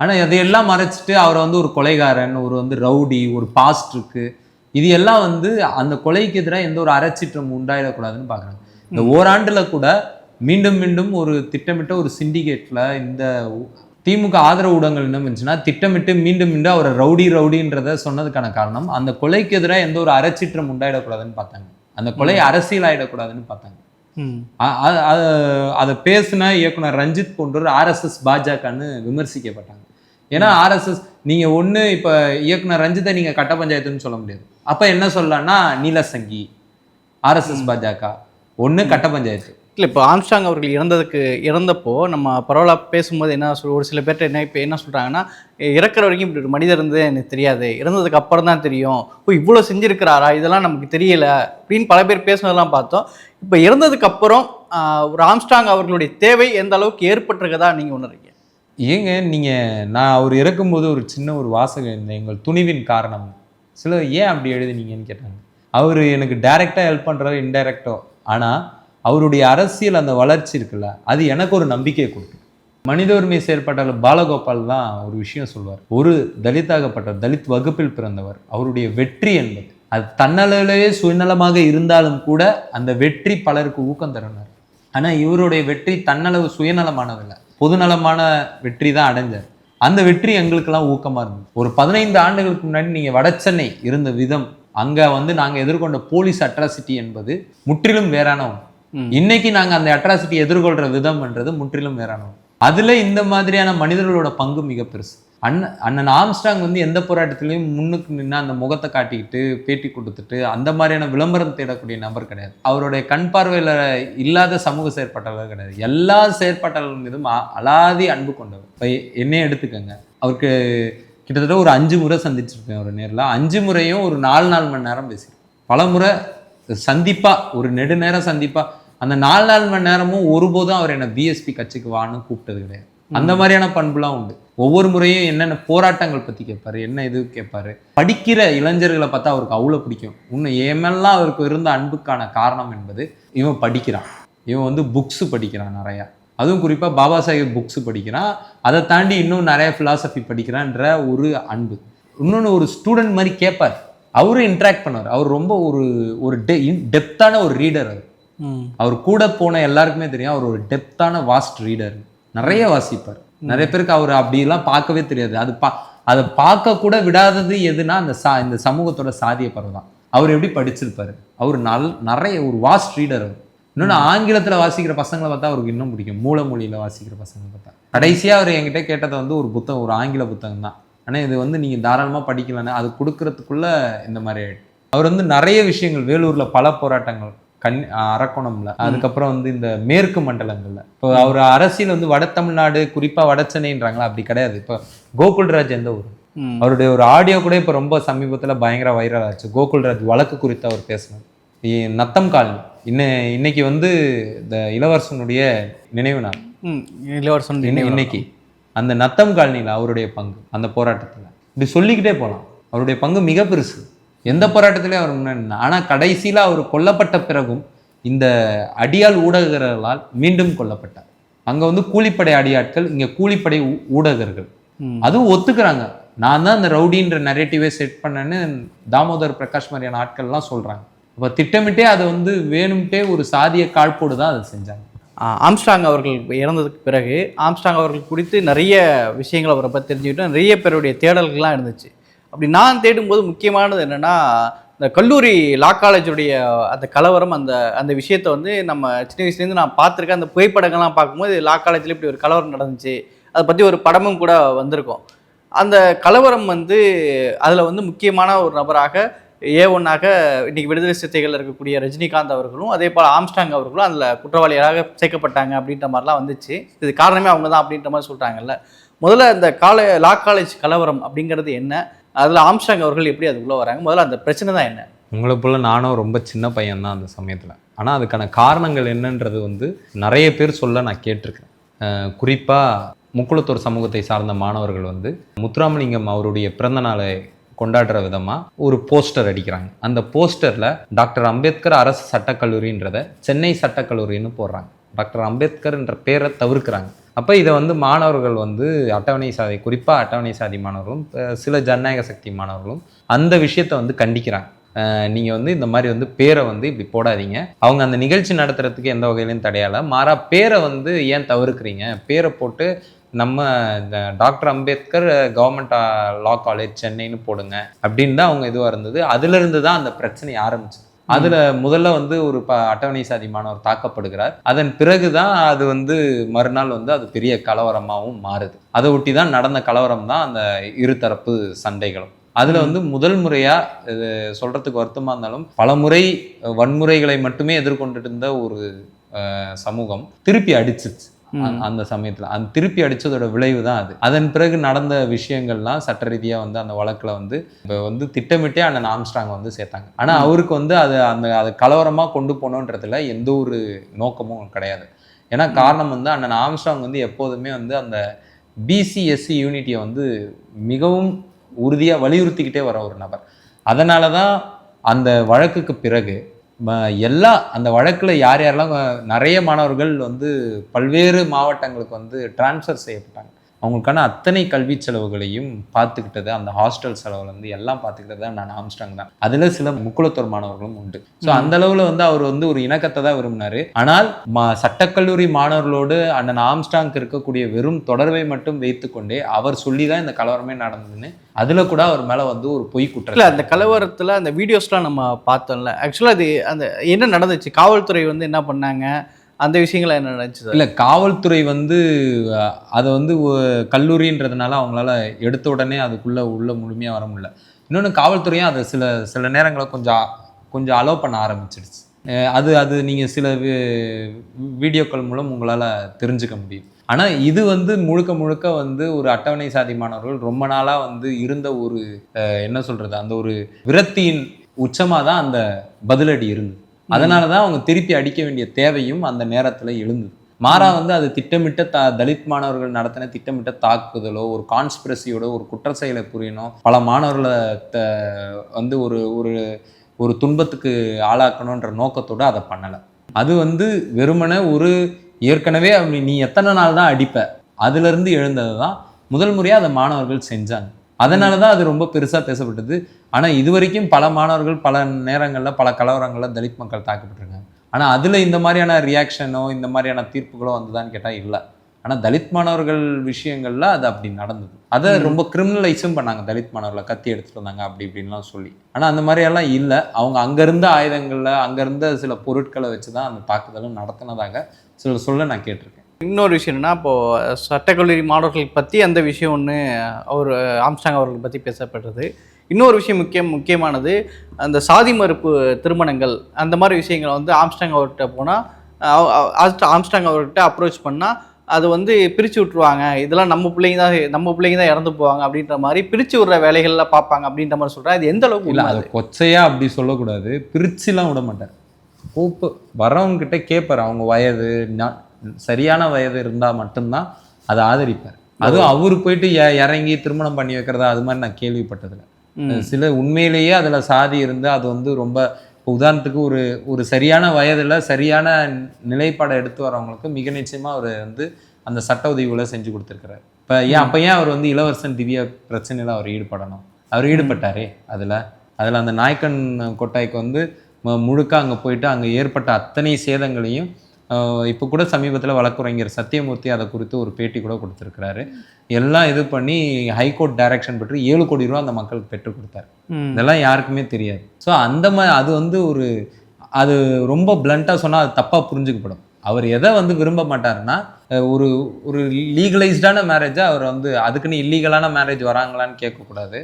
ஆனா அதையெல்லாம் மறைச்சிட்டு அவரை வந்து ஒரு கொலைகாரன் ஒரு வந்து ரவுடி ஒரு பாஸ்ட் இருக்கு இது எல்லாம் வந்து அந்த கொலைக்கு எதிராக எந்த ஒரு அறச்சீற்றம் உண்டாயிடக்கூடாதுன்னு பார்க்குறாங்க இந்த ஓராண்டுல கூட மீண்டும் மீண்டும் ஒரு திட்டமிட்ட ஒரு சிண்டிகேட்ல இந்த திமுக ஆதரவு ஊடகங்கள் என்ன பண்ணுச்சுன்னா திட்டமிட்டு மீண்டும் மீண்டும் அவரை ரவுடி ரவுடின்றத சொன்னதுக்கான காரணம் அந்த கொலைக்கு எதிராக எந்த ஒரு அறச்சீற்றம் உண்டாயிடக்கூடாதுன்னு பார்த்தாங்க. அந்த கொலை அரசியல் ஆயிடக்கூடாதுன்னு பார்த்தாங்க. அதை பேசின இயக்குனர் ரஞ்சித் போன்றோர் ஆர்எஸ்எஸ் பாஜகன்னு விமர்சிக்கப்பட்டாங்க. ஏன்னா ஆர்எஸ்எஸ் நீங்க ஒண்ணு இப்ப இயக்குனர் ரஞ்சித்தை நீங்க கட்ட பஞ்சாயத்துன்னு சொல்ல முடியாது. அப்ப என்ன சொல்லலாம்னா நீலசங்கி ஆர்எஸ்எஸ் பாஜக ஒண்ணு கட்ட பஞ்சாயத்து.
இல்லை இப்போ ஆம்ஸ்டாங் அவர்கள் இறந்ததுக்கு இறந்தப்போ நம்ம பரவலாக பேசும்போது என்ன சொல் ஒரு சில பேர்ட்ட என்ன இப்போ என்ன சொல்கிறாங்கன்னா இறக்குற வரைக்கும் இப்படி ஒரு மனிதர் இருந்து எனக்கு தெரியாது. இறந்ததுக்கு அப்புறம் தான் தெரியும். ஓ இவ்வளோ செஞ்சுருக்கிறாரா? இதெல்லாம் நமக்கு தெரியல. அப்படின்னு பல பேர் பேசுனதெல்லாம் பார்த்தோம். இப்போ இறந்ததுக்கு அப்புறம் ஒரு ஆம்ஸ்டாங் அவர்களுடைய தேவை எந்த அளவுக்கு ஏற்பட்டிருக்கதா நீங்கள் உணர்றீங்க?
ஏங்க நீங்கள் நான் அவர் இறக்கும்போது ஒரு சின்ன ஒரு வாசகம் இருந்தேன் எங்கள் துணிவின் காரணம். சில ஏன் அப்படி எழுதுனீங்கன்னு கேட்டாங்க. அவர் எனக்கு டைரெக்டாக ஹெல்ப் பண்ணுறாரு இன்டைரக்டோ ஆனால் அவருடைய அரசியல் அந்த வளர்ச்சி இருக்குல்ல அது எனக்கு ஒரு நம்பிக்கையை கொடுக்கும். மனித உரிமை செயற்பட்டாளர் பாலகோபால் தான் ஒரு விஷயம் சொல்வார். ஒரு தலித்தாகப்பட்ட தலித் வகுப்பில் பிறந்தவர் அவருடைய வெற்றி என்பது. அது தன்னளவிலேயே சுயநலமாக இருந்தாலும் கூட அந்த வெற்றி பலருக்கு ஊக்கம் தருனார் ஆனால் இவருடைய வெற்றி தன்னளவு சுயநலமானதில்லை. பொதுநலமான வெற்றி தான் அடைஞ்சார். அந்த வெற்றி எங்களுக்கெல்லாம் ஊக்கமாக இருந்தது. ஒரு பதினைந்து ஆண்டுகளுக்கு முன்னாடி நீங்கள் வடச்சென்னை இருந்த விதம் அங்கே வந்து நாங்கள் எதிர்கொண்ட போலீஸ் அட்ராசிட்டி என்பது முற்றிலும் வேறான ஒன்று. இன்னைக்கு நாங்க அந்த அட்ராசிட்டி எதிர்கொள்ற விதம்ன்றது முற்றிலும் வேறான ஒன்று அதுல இந்த மாதிரியான மனிதர்களோட பங்கு மிக பெருசு. அண்ணன் அண்ணன் ஆம்ஸ்டாங் வந்து எந்த போராட்டத்திலையும் முன்னுக்கு நின்று அந்த முகத்தை காட்டிக்கிட்டு பேட்டி கொடுத்துட்டு அந்த மாதிரியான விளம்பரம் தேடக்கூடிய நபர் கிடையாது. அவருடைய கண் பார்வையில் இல்லாத சமூக செயற்பாட்டாளர் கிடையாது. எல்லா செயற்பாட்டாளர்கள் மீதும் அ- அலாதி அன்பு கொண்டவர். இப்போ என்னையே எடுத்துக்கோங்க. அவருக்கு கிட்டத்தட்ட ஒரு அஞ்சு முறை சந்திச்சிருப்பேன் அவர் நேரில். அஞ்சு முறையும் ஒரு நாலு நாலு மணி நேரம் பேசியிருப்பேன். பல முறை சந்திப்பாக ஒரு நெடுநேரம் சந்திப்பாக அந்த நாலு நாலு மணி நேரமும் ஒருபோதும் அவர் என்னை பிஎஸ்பி கட்சிக்கு வான்னு கூப்பிட்டது கிடையாது. அந்த மாதிரியான பண்புலாம் உண்டு. ஒவ்வொரு முறையும் என்னென்ன போராட்டங்கள் பத்தி கேட்பாரு என்ன இது கேட்பாரு படிக்கிற இளைஞர்களை பார்த்தா அவருக்கு அவ்வளோ பிடிக்கும். இன்னும் ஏமெல்லாம் அவருக்கு இருந்த அன்புக்கான காரணம் என்பது இவன் படிக்கிறான். இவன் வந்து புக்ஸ் படிக்கிறான் நிறையா. அதுவும் குறிப்பாக பாபா சாஹேப் புக்ஸ் படிக்கிறான். அதை தாண்டி இன்னும் நிறைய ஃபிலாசபி படிக்கிறான்ற ஒரு அன்பு. இன்னொன்று ஒரு ஸ்டூடெண்ட் மாதிரி கேட்பார் அவரும் இன்ட்ராக்ட் பண்ணுவார். அவர் ரொம்ப ஒரு ஒரு டெ டெப்த்தான ஒரு ரீடர் அவர். அவர் கூட போன எல்லாருக்குமே தெரியும். அவர் ஒரு டெப்த்தான வாஸ்ட் ரீடர் நிறைய வாசிப்பார். நிறைய பேருக்கு அவர் அப்படிலாம் பார்க்கவே தெரியாது. அது பா அதை பார்க்க கூட விடாதது எதுனா அந்த சா இந்த சமூகத்தோட சாதிய பறவை தான். அவர் எப்படி படிச்சிருப்பாரு? அவர் நல் நிறைய ஒரு வாஸ்ட் ரீடர் அவர். இன்னொன்று ஆங்கிலத்துல வாசிக்கிற பசங்களை பார்த்தா அவருக்கு இன்னும் பிடிக்கும். மூல மொழியில வாசிக்கிற பசங்களை பார்த்தா. கடைசியா அவர் என்கிட்ட கேட்டது வந்து ஒரு புத்தகம் ஒரு ஆங்கில புத்தகம் தான். ஆனா இது வந்து நீங்க தாராளமா படிக்கலன்னு அது கொடுக்கறதுக்குள்ள இந்த மாதிரி ஆயிடுச்சு. அவர் வந்து நிறைய விஷயங்கள் வேலூர்ல பல போராட்டங்கள் கண் அரக்கோணம்ல. அதுக்கப்புறம் வந்து இந்த மேற்கு மண்டலங்கள்ல. இப்போ அவர் அரசியல் வந்து வட தமிழ்நாடு குறிப்பா வட சென்னைன்றாங்களா? அப்படி கிடையாது. இப்போ கோகுல்ராஜ் எந்த ஊர். அவருடைய ஒரு ஆடியோ கூட இப்போ ரொம்ப சமீபத்துல பயங்கர வைரல் ஆச்சு. கோகுல்ராஜ் வழக்கு குறித்து அவர் பேசினார். நத்தம் காலனி. இன்ன இன்னைக்கு வந்து இந்த இளவரசனுடைய நினைவு நாள்.
இளவரசன்
இன்னைக்கு. அந்த நத்தம் காலனியில் அவருடைய பங்கு அந்த போராட்டத்துல. இப்படி சொல்லிக்கிட்டே போகலாம் அவருடைய பங்கு மிக பெருசு. எந்த போராட்டத்திலையும் அவர் முன்னாடி நின்னா. ஆனா கடைசியில அவர் கொல்லப்பட்ட பிறகும் இந்த அடியாள் ஊடகர்களால் மீண்டும் கொல்லப்பட்டார். அங்க வந்து கூலிப்படை அடியாட்கள் இங்க கூலிப்படை ஊடகர்கள். அதுவும் ஒத்துக்கிறாங்க. நான் தான் அந்த ரவுடின்ற நரேட்டிவே செட் பண்ணேன்னு தாமோதர் பிரகாஷ் மாதிரியான ஆட்கள்லாம் சொல்றாங்க. அப்ப திட்டமிட்டே அதை வந்து வேணும்ட்டே ஒரு சாதிய காழ்ப்போடு தான் அதை செஞ்சாங்க.
ஆம்ஸ்டாங் அவர்கள் இறந்ததுக்கு பிறகு ஆம்ஸ்டாங் அவர்கள் குறித்து நிறைய விஷயங்கள் அவரை பற்றி தெரிஞ்சுக்கிட்டோம். நிறைய பேருடைய தேடல்கள்லாம் இருந்துச்சு. அப்படி நான் தேடும்போது முக்கியமானது என்னென்னா இந்த கல்லூரி லா காலேஜுடைய அந்த கலவரம் அந்த அந்த விஷயத்தை வந்து நம்ம சின்ன வயசுலேருந்து நான் பார்த்துருக்கேன். அந்த புகைப்படங்கள்லாம் பார்க்கும்போது லா காலேஜில் இப்படி ஒரு கலவரம் நடந்துச்சு. அதை பற்றி ஒரு படமும் கூட வந்திருக்கும். அந்த கலவரம் வந்து அதில் வந்து முக்கியமான ஒரு நபராக ஏ ஒன்னாக இன்றைக்கி விடுதலை சிறுத்தைகள் இருக்கக்கூடிய ரஜினிகாந்த் அவர்களும் அதே போல் ஆம்ஸ்டாங் அவர்களும் அதில் குற்றவாளிகளாக சேர்க்கப்பட்டாங்க அப்படின்ற மாதிரிலாம் வந்துச்சு. இது காரணமே அவங்க தான் அப்படின்ற மாதிரி சொல்கிறாங்கல்ல முதல்ல இந்த காலே லா காலேஜ் கலவரம் அப்படிங்கிறது என்ன? அதில் ஆம்ஸ்டாங் அவர்கள் எப்படி அதுக்குள்ளே வராங்க? முதல்ல அந்த பிரச்சனை தான் என்ன?
உங்களை போல் நானும் ரொம்ப சின்ன பையன் தான் அந்த சமயத்தில். ஆனால் அதுக்கான காரணங்கள் என்னன்றது வந்து நிறைய பேர் சொல்ல நான் கேட்டிருக்கேன். குறிப்பாக முக்குளத்தூர் சமூகத்தை சார்ந்த மாணவர்கள் வந்து முத்துராமலிங்கம் அவருடைய பிறந்த நாளை கொண்டாடுற விதமாக ஒரு போஸ்டர் அடிக்கிறாங்க. அந்த போஸ்டரில் டாக்டர் அம்பேத்கர் அரசு சட்டக்கல்லூரின்றத சென்னை சட்டக்கல்லூரின்னு போடுறாங்க. டாக்டர் அம்பேத்கர் என்ற பேரை தவிர்க்கிறாங்க. அப்போ இதை வந்து மாணவர்கள் வந்து அட்டவணை சாதி குறிப்பாக அட்டவணை சாதி மாணவர்களும் சில ஜனநாயக சக்தி மாணவர்களும் அந்த விஷயத்தை வந்து கண்டிக்கிறாங்க. நீங்கள் வந்து இந்த மாதிரி வந்து பேரை வந்து இப்படி போடாதீங்க. அவங்க அந்த நிகழ்ச்சி நடத்துறதுக்கு எந்த வகையிலையும் தடையால மாறா பேரை வந்து ஏன் தவிர்க்கிறீங்க பேரை போட்டு நம்ம இந்த doctor Ambedkar government law college சென்னைன்னு போடுங்க அப்படின்னு தான் அவங்க இதுவாக இருந்தது. அதுலேருந்து தான் அந்த பிரச்சனை ஆரம்பிச்சு அதுல முதல்ல வந்து ஒரு ப அட்டவணை சாதி மாணவர் தாக்கப்படுகிறார். அதன் பிறகுதான் அது வந்து மறுநாள் வந்து அது பெரிய கலவரமாகவும் மாறுது. அதை ஒட்டி தான் நடந்த கலவரம் தான் அந்த இருதரப்பு சண்டைகளும். அதுல வந்து முதல் முறையா இது சொல்றதுக்கு வருத்தமா இருந்தாலும் பல முறை வன்முறைகளை மட்டுமே எதிர்கொண்டுட்டு இருந்த ஒரு சமூகம் திருப்பி அடிச்சிருச்சு. அந்த- சமயத்துல. அந்த திருப்பி அடிச்சதோட விளைவு தான் அது. அதன் பிறகு நடந்த விஷயங்கள்லாம் சட்ட ரீதியா வந்து அந்த வழக்குல வந்து இப்போ வந்து திட்டமிட்டே அண்ணன் ஆம்ஸ்ட்ராங் வந்து சேர்த்தாங்க. ஆனா அவருக்கு வந்து அது அந்த அது கலவரமா கொண்டு போகணுன்றதுல எந்த ஒரு நோக்கமும் கிடையாது. ஏன்னா காரணம் வந்து அண்ணன் ஆம்ஸ்ட்ராங் வந்து எப்போதுமே வந்து அந்த பிசிஎஸ்சி யூனிட்டியை வந்து மிகவும் உறுதியா வலியுறுத்திக்கிட்டே வர ஒரு நபர். அதனால தான் அந்த வழக்குக்கு பிறகு எல்லா அந்த வழக்கில் யார் யாரெல்லாம் நிறைய மாணவர்கள் வந்து பல்வேறு மாவட்டங்களுக்கு வந்து டிரான்ஸ்ஃபர் செய்யப்பட்டாங்க. அவங்களுக்கான அத்தனை கல்வி செலவுகளையும் பார்த்துக்கிட்டது அந்த ஹாஸ்டல் செலவுல இருந்து எல்லாம் பார்த்துக்கிட்டது தான் நான் ஆம்ஸ்டாங் தான். அதுல சில முக்குளத்தூர் மாணவர்களும் உண்டு. ஸோ அந்த அளவுல வந்து அவர் வந்து ஒரு இணக்கத்தை தான் விரும்பினாரு. ஆனால் மா- சட்டக்கல்லூரி மாணவர்களோடு அண்ணன் ஆம்ஸ்டாங்க்கு இருக்கக்கூடிய வெறும் தொடர்பை மட்டும் வைத்துக்கொண்டே அவர் சொல்லி தான் இந்த கலவரமே நடந்ததுன்னு அதுல கூட அவர் மேல வந்து ஒரு பொய்
இல்லை
குற்றம்
அந்த கலவரத்தில் அந்த வீடியோஸ்லாம் நம்ம பார்த்தோம்ல. ஆக்சுவலாக அது அந்த என்ன நடந்துச்சு? காவல்துறை வந்து என்ன பண்ணாங்க? அந்த விஷயங்கள் என்ன நடந்துச்சு
இல்லை காவல்துறை வந்து அதை வந்து கல்லூரின்றதுனால அவங்களால எடுத்த உடனே அதுக்குள்ளே உள்ள முழுமையாக வர முடியல. இன்னொன்று காவல்துறையும் அதை சில சில நேரங்களில் கொஞ்சம் கொஞ்சம் அலோவ் பண்ண ஆரம்பிச்சிடுச்சு அது அது நீங்கள் சில வீடியோக்கள் மூலம் உங்களால் தெரிஞ்சுக்க முடியும். ஆனால் இது வந்து முழுக்க முழுக்க வந்து ஒரு அட்டவணை சாதி மாணவர்கள் ரொம்ப நாளாக வந்து இருந்த ஒரு என்ன சொல்கிறது அந்த ஒரு விரக்தியின் உச்சமாக தான் அந்த பதிலடி இருந்தது. அதனால தான் அவங்க திருப்பி அடிக்க வேண்டிய தேவையும் அந்த நேரத்தில் எழுந்தது. மாறா வந்து அது திட்டமிட்ட த தலித் மாணவர்கள் நடத்தின திட்டமிட்ட தாக்குதலோ ஒரு கான்ஸ்பிரசியோட ஒரு குற்ற செயலை புரியணும் பல மாணவர்களை த வந்து ஒரு ஒரு ஒரு துன்பத்துக்கு ஆளாக்கணுன்ற நோக்கத்தோட அதை பண்ணலை. அது வந்து வெறுமனே ஒரு ஏற்கனவே அப்படி நீ எத்தனை நாள் தான் அடிப்ப அதுலேருந்து எழுந்தது தான் முதல் முறையாக அதை மாணவர்கள் செஞ்சாங்க. அதனால தான் அது ரொம்ப பெருசாக பேசப்பட்டது. ஆனால் இது வரைக்கும் பல மாணவர்கள் பல நேரங்களில் பல கலவரங்களில் தலித் மக்கள் தாக்கப்பட்டிருக்காங்க. ஆனால் அதில் இந்த மாதிரியான ரியாக்ஷனோ இந்த மாதிரியான தீர்ப்புகளோ வந்ததான்னு கேட்டால் இல்லை. ஆனால் தலித் மாணவர்கள் விஷயங்கள்ல அது அப்படி நடந்தது. அதை ரொம்ப கிரிமினலைஸும் பண்ணாங்க. தலித் மாணவர்களை கத்தி எடுத்துட்டு வந்தாங்க அப்படி இப்படின்லாம் சொல்லி. ஆனால் அந்த மாதிரியெல்லாம் இல்லை. அவங்க அங்கேருந்த ஆயுதங்களில் அங்கேருந்த சில பொருட்களை வச்சு தான் அந்த தாக்குதலும் நடத்தினதாக சிலர் சொல்ல நான் கேட்டிருக்கேன்.
இன்னொரு விஷயம் என்னன்னா இப்போது சட்டக்கல்லூரி மாணவர்கள் பற்றி அந்த விஷயம் ஒன்று அவர் ஆம்ஸ்டாங் அவர்கள் பற்றி பேசப்படுறது. இன்னொரு விஷயம் முக்கியம் முக்கியமானது அந்த சாதி மறுப்பு திருமணங்கள் அந்த மாதிரி விஷயங்களை வந்து ஆம்ஸ்டாங் அவர்கிட்ட போனால் ஆம்ஸ்டாங் அவர்கிட்ட அப்ரோச் பண்ணால் அது வந்து பிரித்து விட்ருவாங்க இதெல்லாம் நம்ம பிள்ளைங்க தான் நம்ம பிள்ளைங்க தான் இறந்து போவாங்க அப்படின்ற மாதிரி பிரித்து விடுற வேலைகள்ல பார்ப்பாங்க அப்படின்ற மாதிரி சொல்கிறேன் இது எந்த அளவுக்கு
இல்லை அதை
அது?
கொச்சையா அப்படி சொல்லக்கூடாது. பிரிச்சுலாம் விட மாட்டார். கூப்பு வரவங்க கிட்ட கேட்பார் அவங்க வயது நா- சரியான வயது இருந்தால் மட்டும்தான் அதை ஆதரிப்பார். அதுவும் அவரு போயிட்டு இறங்கி திருமணம் பண்ணி வைக்கிறதா அது மாதிரி நான் கேள்விப்பட்டதில்ல. சில உண்மையிலேயே அதில் சாதி இருந்து அது வந்து ரொம்ப இப்போ உதாரணத்துக்கு ஒரு ஒரு சரியான வயதில் சரியான நிலைப்பாடை எடுத்து வரவங்களுக்கு மிக நிச்சயமாக அவர் வந்து அந்த சட்ட உதவிகளை செஞ்சு கொடுத்துருக்கிறார். இப்போ ஏன் அப்போ ஏன் அவர் வந்து இளவரசன் திவ்யா பிரச்சனையில் அவர் ஈடுபடணும்? அவர் ஈடுபட்டாரே அதில். அதில் அந்த நாய்க்கன் கொட்டாய்க்கு வந்து முழுக்க அங்கே போயிட்டு அங்கே ஏற்பட்ட அத்தனை சேதங்களையும் இப்போ கூட சமீபத்தில் வழக்குரைஞர் சத்தியமூர்த்தி அதை குறித்து ஒரு பேட்டி கூட கொடுத்துருக்கிறாரு. எல்லாம் இது பண்ணி ஹைகோர்ட் டைரக்ஷன் பெற்று ஏழு கோடி ரூபா அந்த மக்களுக்கு பெற்றுக் கொடுத்தாரு. இதெல்லாம் யாருக்குமே தெரியாது. ஸோ அந்த மாதிரி அது வந்து ஒரு அது ரொம்ப பிளண்ட்டாக சொன்னால் அது தப்பாக புரிஞ்சுக்கப்படும். அவர் எதை வந்து விரும்ப மாட்டாருன்னா ஒரு ஒரு லீகலைஸ்டான மேரேஜை அவர் வந்து அதுக்குன்னு இல்லீகலான மேரேஜ் வராங்களான்னு கேட்கக்கூடாது.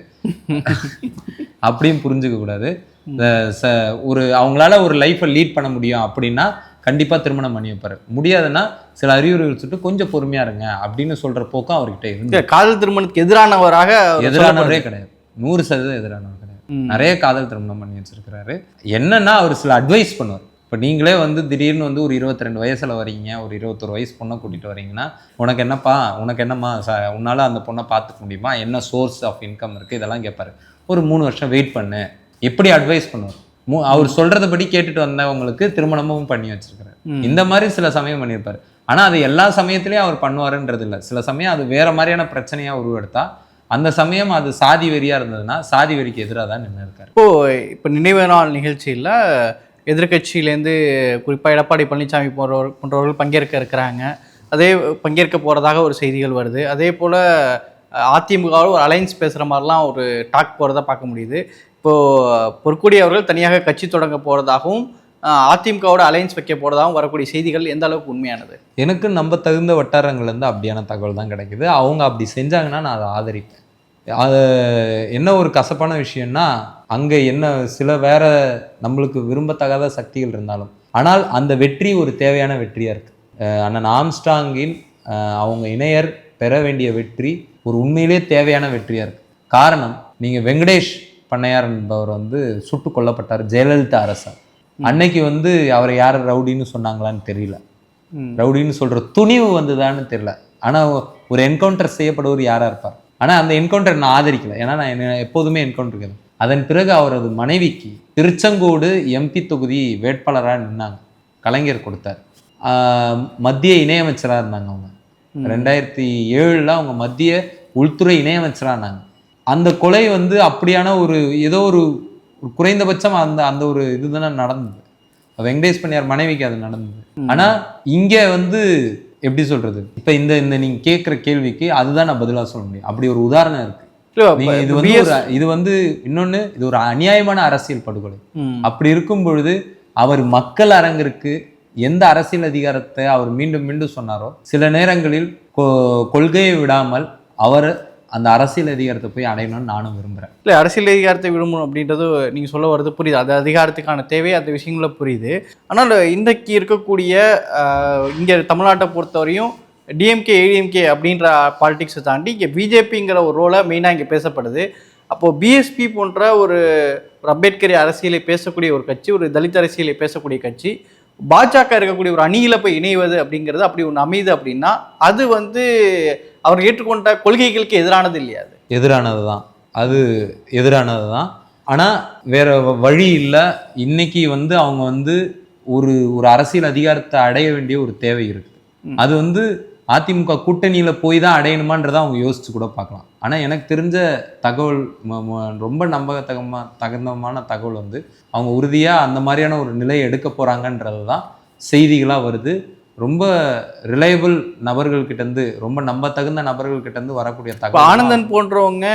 அப்படியும் புரிஞ்சுக்க கூடாது இந்த ச ஒரு அவங்களால ஒரு லைஃப்பை லீட் பண்ண முடியும் அப்படின்னா கண்டிப்பாக திருமணம் பண்ணி வைப்பாரு. முடியாதுன்னா சில அறிவுரைகள் சொல்லிட்டு கொஞ்சம் பொறுமையா இருங்க அப்படின்னு சொல்ற போக்கும் அவர்கிட்ட இருந்து
காதல் திருமணத்துக்கு எதிரானவராக
எதிரானவரே. கிடையாது. நூறு சதவீதம் எதிரானவர் கிடையாது. நிறைய காதல் திருமணம் பண்ணி வச்சிருக்கிறாரு. என்னன்னா அவர் சில அட்வைஸ் பண்ணுவார். இப்போ நீங்களே வந்து திடீர்னு வந்து ஒரு இருபத்தி ரெண்டு வயசுல வரீங்க ஒரு இருபத்தொரு வயசு பொண்ணை கூட்டிட்டு வரீங்கன்னா உனக்கு என்னப்பா உனக்கு என்னம்மா ச உன்னால அந்த பொண்ணை பார்த்துக்க முடியுமா? என்ன சோர்ஸ் ஆஃப் இன்கம் இருக்கு? இதெல்லாம் கேட்பாரு ஒரு மூணு வருஷம் வெயிட் பண்ணு. எப்படி அட்வைஸ் பண்ணுவார்? அவர் சொல்றதபடி கேட்டுட்டு வந்தவங்களுக்கு திருமணமும் பண்ணி வச்சிருக்காரு
ம்.
இந்த மாதிரி சில சமயம் பண்ணியிருப்பாரு. ஆனா அது எல்லா சமயத்திலயும் அவர் பண்ணுவாருன்றது இல்லை. சில சமயம் அது வேற மாதிரியான பிரச்சனையா உருவெடுத்தா அந்த சமயம் அது சாதி வெறியா இருந்ததுன்னா சாதி வெறிக்கு எதிராக தான் நின்று இருக்காரு.
இப்போ இப்போ நினைவு நாள் நிகழ்ச்சியில் எதிர்க்கட்சியிலேருந்து குறிப்பாக எடப்பாடி பழனிசாமி போன்றவர் போன்றவர்கள் பங்கேற்க இருக்கிறாங்க. அதே பங்கேற்க போகிறதாக ஒரு செய்திகள் வருது. அதே போல் அதிமுகவோட ஒரு அலைன்ஸ் பேசுகிற மாதிரிலாம் ஒரு டாக் போகிறத பார்க்க முடியுது. இப்போது பொற்கொடி அவர்கள் தனியாக கட்சி தொடங்க போகிறதாகவும் அதிமுகவோட அலைன்ஸ் வைக்க போகிறதாகவும் வரக்கூடிய செய்திகள் எந்த அளவுக்கு உண்மையானது? எனக்கு
நம்ப தகுந்த வட்டாரங்கள்லேருந்து அப்படியான தகவல் தான் கிடைக்குது. அவங்க அப்படி செஞ்சாங்கன்னா நான் அதை ஆதரிப்பேன். அது என்ன ஒரு கசப்பான விஷயம்னா அங்கே என்ன சில வேற நம்மளுக்கு விரும்பத்தகாத சக்திகள் இருந்தாலும். ஆனால் அந்த வெற்றி ஒரு தேவையான வெற்றியாக இருக்குது அண்ணன் ஆம்ஸ்டாங்கின் அவங்க இணையர் பெற வேண்டிய வெற்றி ஒரு உண்மையிலே தேவையான வெற்றியாக இருக்குது காரணம் நீங்கள் வெங்கடேஷ் பண்ணையார் என்பவர் வந்து சுட்டு கொல்லப்பட்டார் ஜெயலலிதா அரசார். அன்னைக்கு வந்து அவரை யார் ரவுடின்னு சொன்னாங்களான்னு தெரியல. ரவுடின்னு சொல்ற துணிவு வந்ததான்னு தெரியல. ஆனா ஒரு என்கவுண்டர் செய்யப்படுவர் யாரா இருப்பார்? ஆனா அந்த என்கவுண்டர் நான் ஆதரிக்கல. ஏன்னா நான் என்ன- எப்போதுமே என்கவுண்டர் அதன் பிறகு அவரது மனைவிக்கு திருச்செங்கோடு எம்பி தொகுதி வேட்பாளராக நின்னாங்க. கலைஞர் கொடுத்தார். மத்திய இணையமைச்சராக இருந்தாங்க அவங்க. ரெண்டாயிரத்தி ஏழுல அவங்க மத்திய உள்துறை இணையமைச்சராக இருந்தாங்க. அந்த கொலை வந்து அப்படியான ஒரு ஏதோ ஒரு குறைந்தபட்சம் அந்த அந்த ஒரு இதுதானே நடந்தது. வெங்கடேஷ் பண்ணியார் மனைவிக்கு அது நடந்தது. ஆனா இங்க வந்து எப்படி சொல்றது? இப்ப இந்த இந்த நீங்க கேட்குற கேள்விக்கு அதுதான் நான் பதிலா சொல்ல முடியும். அப்படி ஒரு உதாரணம் இருக்கு. இது வந்து ஒரு இது வந்து இன்னொன்னு இது ஒரு அநியாயமான அரசியல் படுகொலை. அப்படி இருக்கும் பொழுது அவர் மக்கள் அரங்கிற்கு எந்த அரசியல் அதிகாரத்தை அவர் மீண்டும் மீண்டும் சொன்னாரோ சில நேரங்களில் கொள்கையை விடாமல் அவர் அந்த அரசியல் அதிகாரத்தை போய் அடையணும்னு நானும் விரும்புறேன்.
இல்லை அரசியல் அதிகாரத்தை விரும்பணும் அப்படின்றது நீங்கள் சொல்ல வர்றது புரியுது. அது அதிகாரத்துக்கான தேவை அந்த விஷயங்கள புரியுது. ஆனால் இன்றைக்கு இருக்கக்கூடிய இங்கே தமிழ்நாட்டை பொறுத்தவரையும் டிஎம்கே ஏடிஎம்கே அப்படின்ற பாலிடிக்ஸை தாண்டி இங்கே பிஜேபிங்கிற ஒரு ரோலை மெயினாக இங்கே பேசப்படுது. அப்போது பிஎஸ்பி போன்ற ஒரு அம்பேத்கரி அரசியலை பேசக்கூடிய ஒரு கட்சி ஒரு தலித் அரசியலை பேசக்கூடிய கட்சி பாஜக இருக்கக்கூடிய ஒரு அணியில் போய் இணைவது அப்படிங்கிறது அப்படி ஒன்று அமையுது அப்படின்னா அது வந்து அவர் ஏற்றுக்கொண்ட கொள்கைகளுக்கு எதிரானது இல்லையா அது?
எதிரானது தான். அது எதிரானது தான். ஆனால் வேற வழி இல்லை. இன்னைக்கு வந்து அவங்க வந்து ஒரு ஒரு அரசியல் அதிகாரத்தை அடைய வேண்டிய ஒரு தேவை இருக்குது. அது வந்து அதிமுக கூட்டணியில போய் தான் அடையணுமான்றதை அவங்க யோசிச்சு கூட பார்க்கலாம். ஆனால் எனக்கு தெரிஞ்ச தகவல் ரொம்ப நம்பகத்தகமா தகுந்தமான தகவல் வந்து அவங்க உறுதியாக அந்த மாதிரியான ஒரு நிலையை எடுக்க போகிறாங்கன்றது தான் செய்திகளாக வருது. ரொம்ப ரிலையபிள் நபர்கள்கிட்ட இருந்து ரொம்ப நம்பத்தகுந்த நபர்கள்கிட்ட இருந்து வரக்கூடிய தகவல் தான்.
ஆனந்தன் போன்றவங்க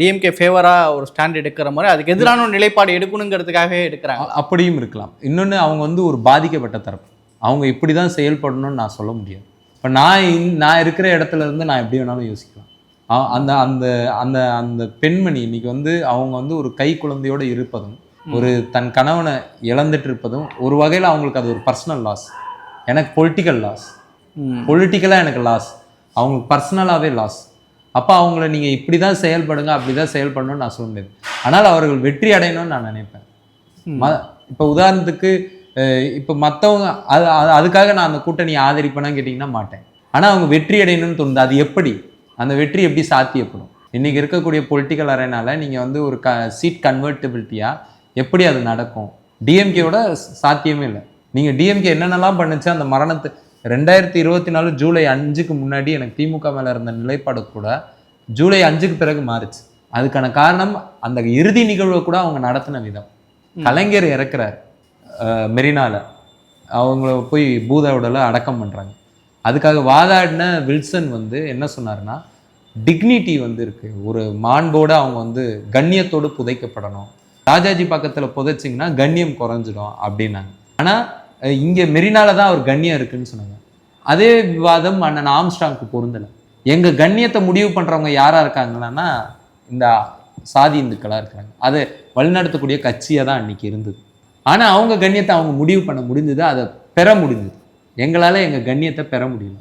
டிஎம்கே ஃபேவராக ஒரு ஸ்டாண்ட் எடுக்கிற மாதிரி அதுக்கு எதிரான ஒரு நிலைப்பாடு எடுக்கணுங்கிறதுக்காகவே எடுக்கிறாங்க.
அப்படியும் இருக்கலாம். இன்னொன்று அவங்க வந்து ஒரு பாதிக்கப்பட்ட தரப்பு. அவங்க இப்படி தான் செயல்படணும்னு நான் சொல்ல முடியாது. இப்போ நான் நான் இருக்கிற இடத்துல இருந்து நான் எப்படி வேணாலும் யோசிக்கலாம். அந்த அந்த அந்த அந்த பெண்மணி இன்னைக்கு வந்து அவங்க வந்து ஒரு கை குழந்தையோடு இருப்பதும் ஒரு தன் கணவனை இழந்துட்டு இருப்பதும் ஒரு வகையில் அவங்களுக்கு அது ஒரு பர்சனல் லாஸ் எனக்கு பொலிட்டிக்கல் லாஸ். பொலிட்டிக்கலாக எனக்கு லாஸ் அவங்களுக்கு பர்சனலாகவே லாஸ் அப்போ அவங்கள நீங்கள் இப்படி தான் செயல்படுங்க அப்படி தான் செயல்படணும்னு நான் சொல்ல முடியாது ஆனால் அவர்கள் வெற்றி அடையணும்னு நான் நினைப்பேன். ம இப்போ உதாரணத்துக்கு இப்போ மற்றவங்க அது அது- அதுக்காக நான் அந்த கூட்டணியை ஆதரிப்பேனான்னு கேட்டிங்கன்னா மாட்டேன். ஆனால் அவங்க வெற்றி அடையணும்னு தோணுது. அது எப்படி? அந்த வெற்றி எப்படி சாத்தியப்படும்? இன்னைக்கு இருக்கக்கூடிய பொலிட்டிக்கல் அரேனால நீங்கள் வந்து ஒரு க சீட் கன்வெர்ட்டபிலிட்டியாக எப்படி அது நடக்கும்? டிஎம்கேவோட சாத்தியமே இல்லை. நீங்கள் டிஎம்கே என்னென்னலாம் பண்ணுச்சு அந்த மரணத்தை ரெண்டாயிரத்தி இருபத்தி நாலு ஜூலை அஞ்சுக்கு முன்னாடி எனக்கு திமுக மேலே இருந்த நிலைப்பாடு கூட ஜூலை அஞ்சுக்கு பிறகு மாறுச்சு. அதுக்கான காரணம் அந்த இறுதி நிகழ்வை கூட அவங்க நடத்தின விதம். கலைஞர் இறக்குறார். மெரினாவில் அவங்கள போய் பூத உடலை அடக்கம் பண்ணுறாங்க அதுக்காக வாதாடின வில்சன் வந்து என்ன சொன்னார்னா டிக்னிட்டி வந்து இருக்குது ஒரு மாண்போடு அவங்க வந்து கண்ணியத்தோடு புதைக்கப்படணும். ராஜாஜி பக்கத்தில் புதைச்சிங்கன்னா கண்ணியம் குறைஞ்சிடும் அப்படின்னாங்க. ஆனால் இங்கே மெரினால தான் அவர் கண்ணியம் இருக்குன்னு சொன்னாங்க. அதே விவாதம் அண்ணன் ஆம்ஸ்டாங்க்கு பொருந்தலை. எங்கள் கண்ணியத்தை முடிவு பண்ணுறவங்க யாராக இருக்காங்கன்னா இந்த சாதி இந்துக்களாக இருக்கிறாங்க. அதை வழிநடத்தக்கூடிய கட்சியாக தான் அன்னைக்கு இருந்தது. ஆனால் அவங்க கண்ணியத்தை அவங்க முடிவு பண்ண முடிஞ்சது அதை பெற முடிஞ்சது. எங்களால் எங்கள் கண்ணியத்தை பெற முடியல.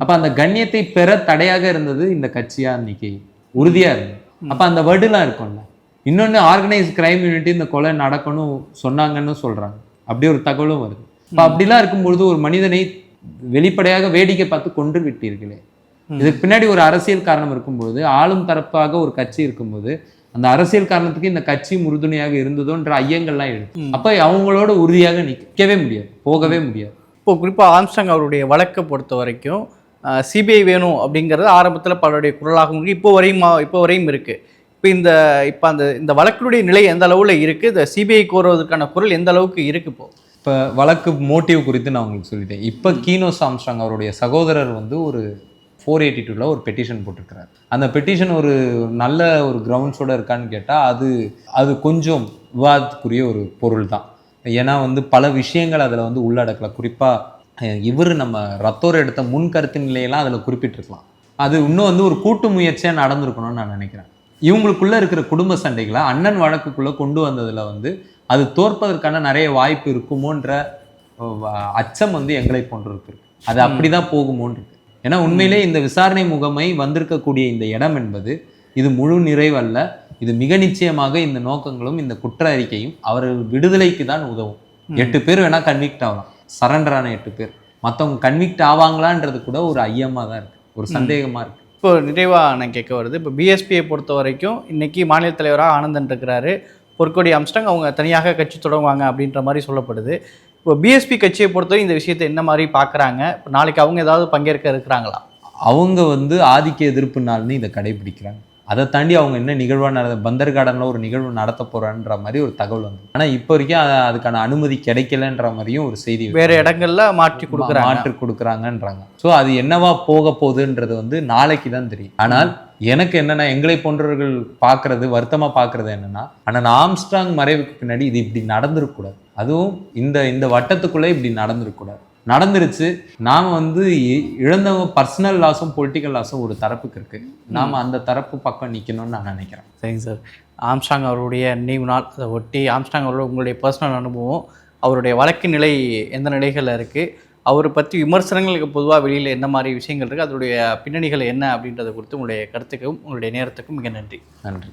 அப்ப அந்த கண்ணியத்தை பெற தடையாக இருந்தது இந்த கட்சியா இன்னைக்கு? உறுதியா இருந்தது. அப்ப அந்த வடுலாம் இருக்கும்ல. இன்னொன்னு ஆர்கனைஸ் கிரைம் யூனிட்டி இந்த கொலை நடக்கணும் சொன்னாங்கன்னு சொல்றாங்க. அப்படி ஒரு தகவலும் வருது. அப்ப அப்படிலாம் இருக்கும்பொழுது ஒரு மனிதனை வெளிப்படையாக வேடிக்கை பார்த்து கொன்று விட்டீர்களே. இதுக்கு பின்னாடி ஒரு அரசியல் காரணம் இருக்கும்போது ஆளும் தரப்பாக ஒரு கட்சி இருக்கும்போது அந்த அரசியல் காரணத்துக்கு இந்த கட்சி உறுதுணையாக இருந்ததோன்ற ஐயங்கள்லாம் எழுது அப்ப அவங்களோட உறுதியாக நிக்கவே முடியாது போகவே முடியாது.
இப்போ குறிப்பாக ஆம்ஸ்டாங் அவருடைய வழக்கை பொறுத்த வரைக்கும் சிபிஐ வேணும் அப்படிங்கிறது ஆரம்பத்தில் பலருடைய குரலாகவும் இருக்கு. இப்போ வரையும் இப்போ வரையும் இருக்குது இப்போ இந்த இப்போ அந்த இந்த வழக்கினுடைய நிலை எந்த அளவில் இருக்குது இந்த சிபிஐ கோருவதற்கான குரல் எந்த அளவுக்கு இருக்குது இப்போ?
இப்போ வழக்கு மோட்டிவ் குறித்து நான் உங்களுக்கு சொல்லிட்டேன். இப்போ கீனோ சாம்ஸ்ட்ராங் அவருடைய சகோதரர் வந்து ஒரு ஃபோர் எயிட்டி டூவில் ஒரு பெட்டிஷன் போட்டிருக்கிறார். அந்த பெட்டிஷன் ஒரு நல்ல ஒரு கிரவுண்ட்ஸோட இருக்கான்னு கேட்டால் அது அது கொஞ்சம் விவாதத்துக்குரிய ஒரு பொருள் தான் ஏன்னா வந்து பல விஷயங்கள் அதில் வந்து உள்ளடக்கல. குறிப்பாக இவர் நம்ம ரத்தோர் எடுத்த முன் கருத்து நிலையெல்லாம் அதில் குறிப்பிட்டிருக்கலாம். அது இன்னும் வந்து ஒரு கூட்டு முயற்சியாக நடந்திருக்கணும்னு நான் நினைக்கிறேன். இவங்களுக்குள்ள இருக்கிற குடும்ப சண்டைகளை அண்ணன் வழக்குக்குள்ள கொண்டு வந்ததுல வந்து அது தோற்பதற்கான நிறைய வாய்ப்பு இருக்குமோன்ற அச்சம் வந்து எங்களை போன்று இருக்கு அது அப்படிதான் போகுமோன்னு இருக்கு ஏன்னா உண்மையிலே இந்த விசாரணை முகமை வந்திருக்கக்கூடிய இந்த இடம் என்பது இது முழு நிறைவல்ல. இது மிக நிச்சயமாக இந்த நோக்கங்களும் இந்த குற்ற அறிக்கையும் அவர்கள் விடுதலைக்கு தான் உதவும். எட்டு பேர் வேணா கன்விக்ட் ஆகலாம். சரண்டரான எட்டு பேர். மற்றவங்க கன்விக்ட் ஆவாங்களான்றது கூட ஒரு ஐயமா தான் இருக்கு. ஒரு சந்தேகமா இருக்கு.
இப்போ நிறைவாக நான் கேட்க வருது. இப்போ பிஎஸ்பியை பொறுத்த வரைக்கும் இன்னைக்கு மாநில தலைவராக ஆனந்தன் இருக்கிறாரு. பொற்கொடி அம்ஸ்டாங் அவங்க தனியாக கட்சி தொடங்குவாங்க அப்படின்ற மாதிரி சொல்லப்படுது. இப்போ பிஎஸ்பி கட்சியை பொறுத்தவரை இந்த விஷயத்தை என்ன மாதிரி பார்க்குறாங்க? இப்போ நாளைக்கு அவங்க ஏதாவது பங்கேற்க இருக்கிறாங்களா?
அவங்க வந்து ஆதிக்க எதிர்ப்பு நாள்னு இதை கடைபிடிக்கிறாங்க. அதை தாண்டி அவங்க என்ன நிகழ்வா நட பந்தர் கார்டனில் ஒரு நிகழ்வு நடத்த போறான்ற மாதிரி ஒரு தகவல் வந்து. ஆனால் இப்போ வரைக்கும் அதுக்கான அனுமதி கிடைக்கலன்ற மாதிரியும் ஒரு செய்தி
வேற இடங்கள்ல மாற்றி கொடுக்குறாங்க.
மாற்றி கொடுக்குறாங்கன்றாங்க. ஸோ அது என்னவா போக போகுதுன்றது வந்து நாளைக்கு தான் தெரியும். ஆனால் எனக்கு என்னன்னா எங்களை போன்றவர்கள் பார்க்கறது வருத்தமா பார்க்கறது என்னன்னா ஆனால் ஆம்ஸ்ட்ராங் மறைவுக்கு பின்னாடி இது இப்படி நடந்திருக்கக்கூடாது அதுவும் இந்த இந்த வட்டத்துக்குள்ளே இப்படி நடந்திருக்கக்கூடாது நடந்துருச்சு. நாம வந்து இழந்தவங்க பர்சனல் லாஸும் பொலிட்டிக்கல் லாஸும் ஒரு தரப்புக்கு இருக்கு. நாம அந்த தரப்பு பக்கம் நிக்கணும்னு நான் நினைக்கிறேன்.
சரிங்க சார். ஆம்ஸ்டாங் அவருடைய நினைவு நாள் அதை ஒட்டி ஆம்ஸ்டாங் அவரோட உங்களுடைய பர்சனல் அனுபவம் அவருடைய வழக்கு நிலை எந்த நிலைகளில் இருக்குது அவரை பற்றி விமர்சனங்களுக்கு பொதுவாக வெளியில் என்ன மாதிரி விஷயங்கள் இருக்குது அதோடைய பின்னணிகள் என்ன அப்படின்றத குறித்து உங்களுடைய கருத்துக்கும் உங்களுடைய நேரத்துக்கும் மிக நன்றி.
நன்றி.